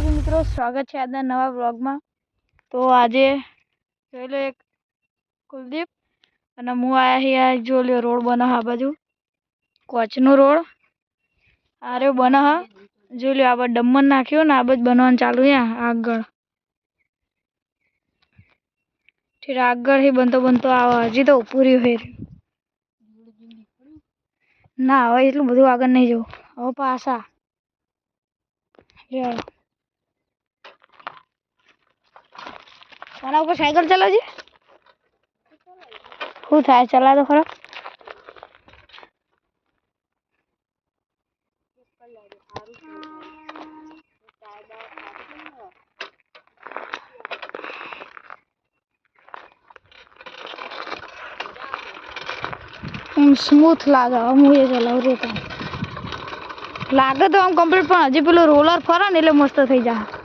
માતાજી મિત્રો, સ્વાગત છે આજના નવા બ્લોગમાં તો આજે જોઈ લો એક કુલદીપ અને હું આયા છીએ આ જો લ્યો રોડ બના આ બાજુ. કોચનો રોડ. આ રહ્યો બના હા જોઈ લ્યો આ બાજુ ડમ્મર નાખ્યો ને આ બાજુ બનવાનું ચાલુ છે આગળ. ઠીક આગળથી બનતો બનતો આવે, હજી તો પૂરી હોય ના, હવે એટલું બધું આગળ નહીં જવું. હવે પાછા. લ્યો. આના ઉપર સાયકલ ચલાવજે. શું થાય ચલા તો ખરો. સ્મૂથ લાગે હું એ ચલાવું રે તો. લાગે તો આમ કમ્પ્લીટ પણ હજી પેલું રોલર ફરે ને એટલે મસ્ત થઈ જાય.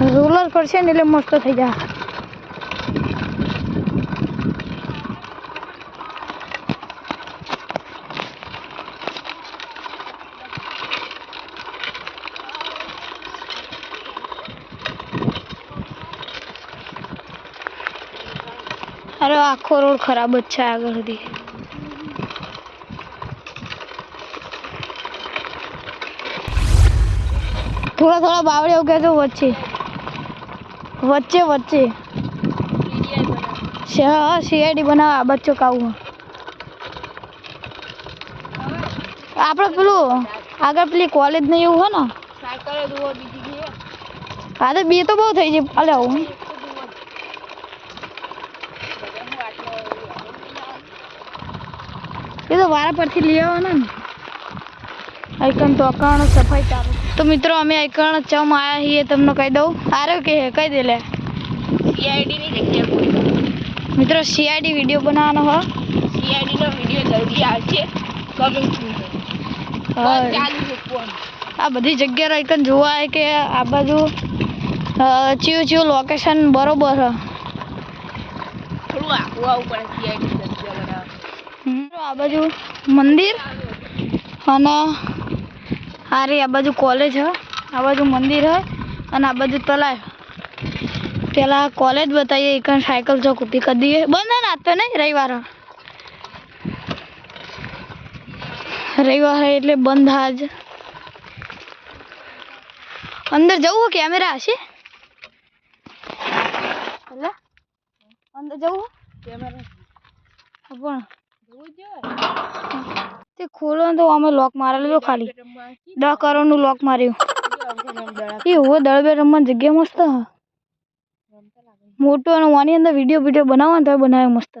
રોલર ફરશે ને એટલે મસ્ત થઈ જાય અરે આખો રોડ ખરાબ જ છે આગળ સુધી. થોડા થોડા બાવળે એવું કહેતો વચ્ચે. વચ્ચે વચ્ચે. સીઆઈડી બનાવે આ બચ્ચો કાવું આપણે પેલું આગળ પેલી કોલેજ ને એવું હોય ને? હા તો બે તો બહુ થઈ જાય અલે હું એ તો વારા પરથી લઈ આવવાના ને. આઈકન તો અકાણ સફાઈ ચાલુ તો મિત્રો અમે આઈકણ ચમ આયા છીએ તમને કહી દઉં. આરે કે હે કહી દે લે. સીઆઈડી ની જગ્યા મિત્રો સીઆઈડી વીડિયો બનાવવાનો હો. સીઆઈડી નો વીડિયો જલ્દી આવશે કમિંગ છે ફોન. આ બધી જગ્યા આઈકન જોવા આવે કે આ બાજુ ચિયું ચિયું લોકેશન બરોબર હમ. આ બાજુ મંદિર અને આ રે આ બાજુ કોલેજ હ. આ બાજુ મંદિર હ. અને આ બાજુ તલાવ પેલા કોલેજ બતાવીએ એક સાયકલ ચોક ઊભી કરી દઈએ. બંધ ને આજ તો નહીં રવિવાર રવિવાર એટલે બંધ આજ. અંદર જવું કેમેરા હશે? અંદર જવું કેમેરા પણ જવું જોઈએ તે ખોલો તો અમે લોક મારેલું જો ખાલી. દસ કરોડનું લોક માર્યું. એ હવે દળબે રમવાની જગ્યા મસ્ત હ. મોટો અને વાની અંદર વીડિયો વીડિયો બનાવવાનો તો બનાવે મસ્ત.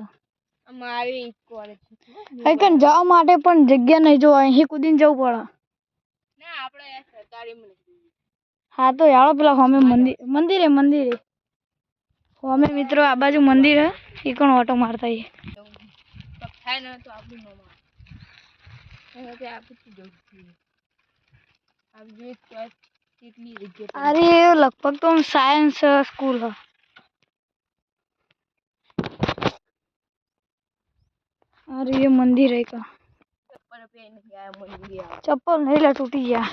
કણ જવા માટે પણ જગ્યા નહીં જોવા અહીં કૂદીને જવું પડે. હા તો યાળો પેલા હોમે મંદિર મંદિરે મંદિરે. હોમે મિત્રો આ બાજુ મંદિર હે એ પણ ઓટો મારતા એ થાય ને તો આપણું ન મારે એનાથી આપણે જવું જોઈએ આપણે જોઈએ તો કેટલી જગ્યા અરે લગભગ તો સાયન્સ સ્કૂલ હ અરે એ મંદિર હે કા પર પેન ગયા મંદિર આવે ચપ્પલ નહીં લે તૂટી ગયા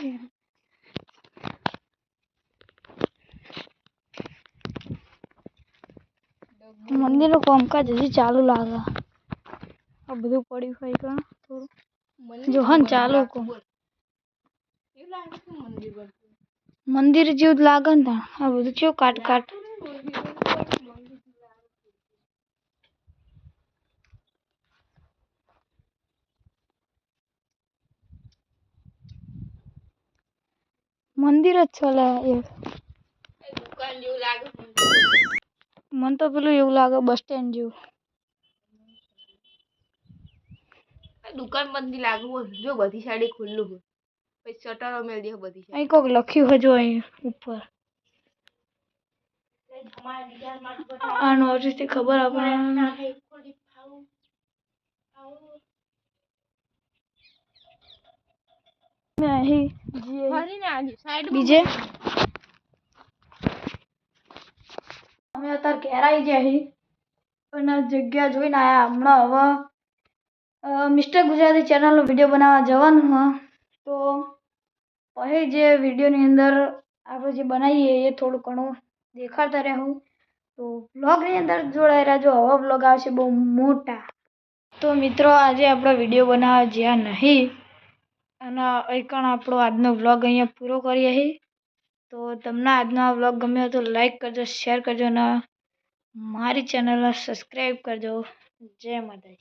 મંદિરનું કામકાજ હજી ચાલુ લાગે આ બધું પડ્યું હોય કા થોડું જો હન ચાલુ છે મંદિર જેવું લાગે ને આ બધું ચેવું કાટ કાટ. મંદિર જ ચલે લે એ. દુકાન જેવું લાગે મને તો પેલું એવું લાગે બસ સ્ટેન્ડ જેવું. દુકાન બંધ લાગુ જો બધી સાડી ખુલ્લું હોય. પછી શટર મેળ દે, બધી અહીં કોક લખ્યું હોય જો અહીં ઉપર. આ નોટિસ ખબર આપણે અમે અત્યારે ઘેર આવી ગયા અને જગ્યા જોઈને આયા હમણાં હવે. મિસ્ટર ગુજરાતી ચેનલનો વીડિયો બનાવવા જવાનું હા. તો પછી જે વિડીયોની અંદર આપણે જે બનાવીએ એ થોડું ઘણું દેખાડતા રહેવું તો બ્લોગની અંદર જોડાઈ રહેજો હવા બ્લોગ આવશે બહુ મોટા. તો મિત્રો, આજે આપણો વીડિયો બનાવવા જ્યાં નહીં, અને એકણ આપણો આજનો વ્લોગ અહીંયા પૂરો કરીએ છીએ તો તમને આજનો આ વ્લોગ ગમ્યો તો લાઈક કરજો, શેર કરજો, અને મારી ચેનલને સબસ્ક્રાઈબ કરજો. જય માતાજી.